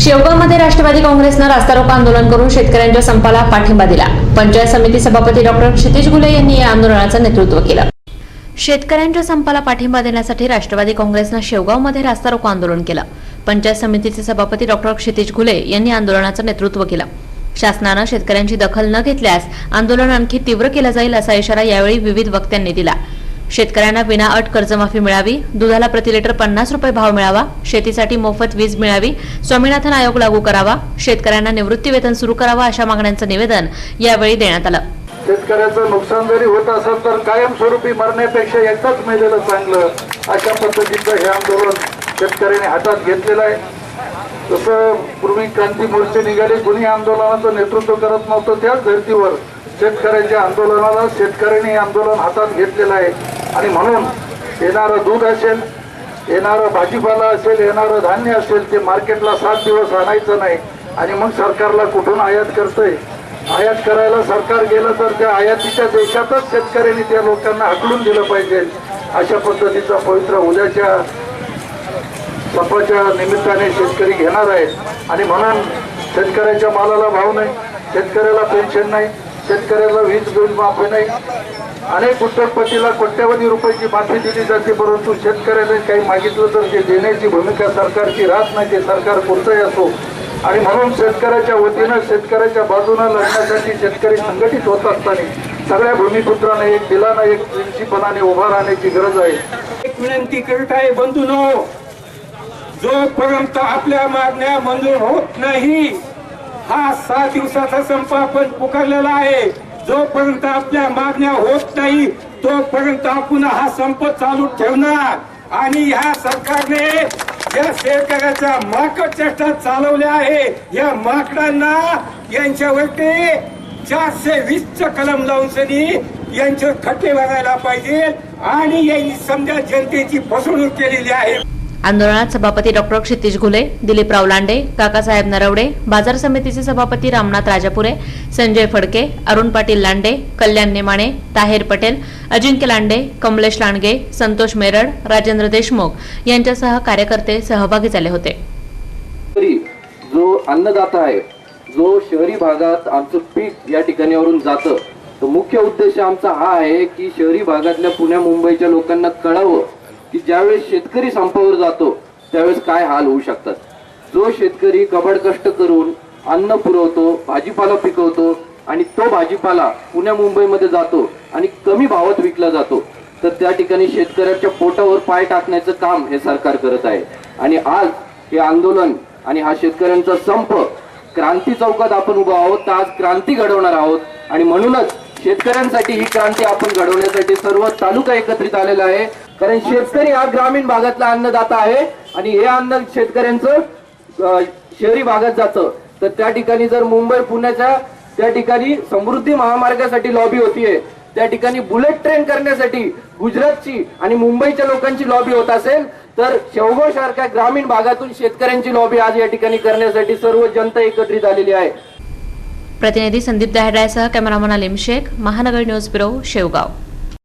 शेवगावमध्ये राष्ट्रवादी काँग्रेसनं रास्ता रोको आंदोलन करून शेतकऱ्यांच्या संपाला पाठिंबा दिला. पंचायत समिती सभापती डॉक्टर क्षितिज गुले यांनी या आंदोलनाचं नेतृत्व केलं. शेतकऱ्यांच्या संपाला पाठिंबा देण्यासाठी राष्ट्रवादी काँग्रेसनं शेवगावमध्ये रास्ता रोको आंदोलन केलं. पंचायत समितीचे सभापती डॉक्टर क्षितिज घुले यांनी आंदोलनाचं नेतृत्व केलं. शासनानं शेतकऱ्यांची दखल न घेतल्यास आंदोलन आणखी तीव्र केलं जाईल असा इशारा यावेळी विविध वक्त्यांनी दिला. शेतकऱ्यांना विनाअट कर्जमाफी मिळावी दुधाला प्रति लिटर पन्नास रुपये भाव मिळावा शेतीसाठी मोफत वीज मिळावी स्वामीनाथन आयोग लागू करावा शेतकऱ्यांना निवृत्ती वेतन सुरू करावा अशा मागण्यांचं निवेदन यावेळी देण्यात आलं. शेतकऱ्याचं नुकसान जरी होत असेल तर कायमस्वरूपी मरण्यापेक्षा एकदाच मेलेलं चांगलं अशा पद्धतीचं हे आंदोलन शेतकऱ्यांनी हातात घेतलेलं आहे. जसं पूर्वी क्रांती मोर्चे निघाले कुणी आंदोलनाचं नेतृत्व करत नव्हतं त्याच धर्तीवर शेतकऱ्यांच्या आंदोलनाला शेतकऱ्यांनी आंदोलन हातात घेतलेलं आहे. आणि म्हणून येणारं दूध असेल येणारं भाजीपाला असेल येणारं धान्य असेल ते मार्केटला सात दिवस आणायचं नाही. आणि मग सरकारला कुठून आयात करतंय? आयात करायला सरकार गेलं तर त्या आयातीच्या देशातच शेतकऱ्यांनी त्या लोकांना हकलून दिलं पाहिजे. अशा पद्धतीचा पवित्र उद्याच्या सपाच्या निमित्ताने शेतकरी घेणार आहेत. आणि म्हणून शेतकऱ्याच्या मालाला भाव नाही शेतकऱ्याला पेन्शन नाही शेतकऱ्याला वीज बिल माफी नाही. अनेक उद्योगपतीला कोट्यवधी रुपयाची माफी दिली जाते परंतु शेतकऱ्याने काही मागितलं तर ते देण्याची भूमिका सरकारची राहत नाही ते सरकार कोणतंही असो. आणि म्हणून शेतकऱ्याच्या वतीनं शेतकऱ्याच्या बाजूनं लढण्यासाठी शेतकरी संघटित होत असताना सगळ्या भूमिपुत्रांना एक दिलानं एक प्रिन्सिपलाने उभा राहण्याची गरज आहे. एक विनंती करत आहे बंधू नो जोपर्यंत आपल्या मागण्या मंजूर होत नाही हा सात दिवसाचा संप आपण पुकारलेला आहे. जोपर्यंत आपल्या मागण्या होत नाही तोपर्यंत आपण हा संप चालू ठेवणार. आणि ह्या सरकारने या शेतकऱ्याच्या माकड चेष्टा चालवल्या आहे. या माकडांना यांच्यावरती चारशे वीसचं कलम लावून सनी यांचे खट्टे भरायला पाहिजे. आणि यांनी समजा जनतेची फसवणूक केलेली आहे. आंदोलनात सभापती डॉक्टर क्षितिश घुले दिलीपराव लांडे काकासाहेब नरवडे बाजार समितीचे सभापती रामनाथ राजापुरे संजय फडके अरुण पाटील लांडे कल्याण नेमाणे ताहेर पटेल अजिंक्य लांडे कमलेश लांडगे संतोष मेरड राजेंद्र देशमुख यांच्यासह कार्यकर्ते सहभागी झाले होते. जो अन्नदाता आहे जो शहरी भागात आमचं पीक या ठिकाणीवरून जातं तर मुख्य उद्देश आमचा हा आहे की शहरी भागातल्या पुण्या मुंबईच्या लोकांना कळावं. की ज्यावेळेस शेतकरी संपावर जातो त्यावेळेस काय हाल होऊ शकतात? जो शेतकरी कबड कष्ट करून अन्न पुरवतो भाजीपाला पिकवतो आणि तो भाजीपाला पुण्या मुंबईमध्ये जातो आणि कमी भावात विकला जातो तर त्या ठिकाणी शेतकऱ्याच्या पोटावर पाय टाकण्याचं काम हे सरकार करत आहे. आणि आज हे आंदोलन आणि हा शेतकऱ्यांचा संप क्रांती चौकात आपण उभा आहोत तर आज क्रांती घडवणार आहोत. आणि म्हणूनच शेतकऱ्यांसाठी ही क्रांती आपण घडवण्यासाठी सर्व तालुका एकत्रित आलेला आहे. कारण शेतकरी हा ग्रामीण भागातला अन्नदाता आहे आणि हे अन्न शेतकऱ्यांचं शहरी भागात जातं. तर त्या ठिकाणी जर मुंबई पुण्याच्या त्या ठिकाणी समृद्धी महामार्गासाठी लॉबी होतीये त्या ठिकाणी बुलेट ट्रेन करण्यासाठी गुजरातची आणि मुंबईच्या लोकांची लॉबी होत असेल तर शेवगाव सारख्या ग्रामीण भागातून शेतकऱ्यांची लॉबी आज या ठिकाणी करण्यासाठी सर्व जनता एकत्रित आलेली आहे. प्रतिनिधी Sandeep दहाड्यासह cameraman Aleem Shaikh Mahanagar news bureau Shevgaon.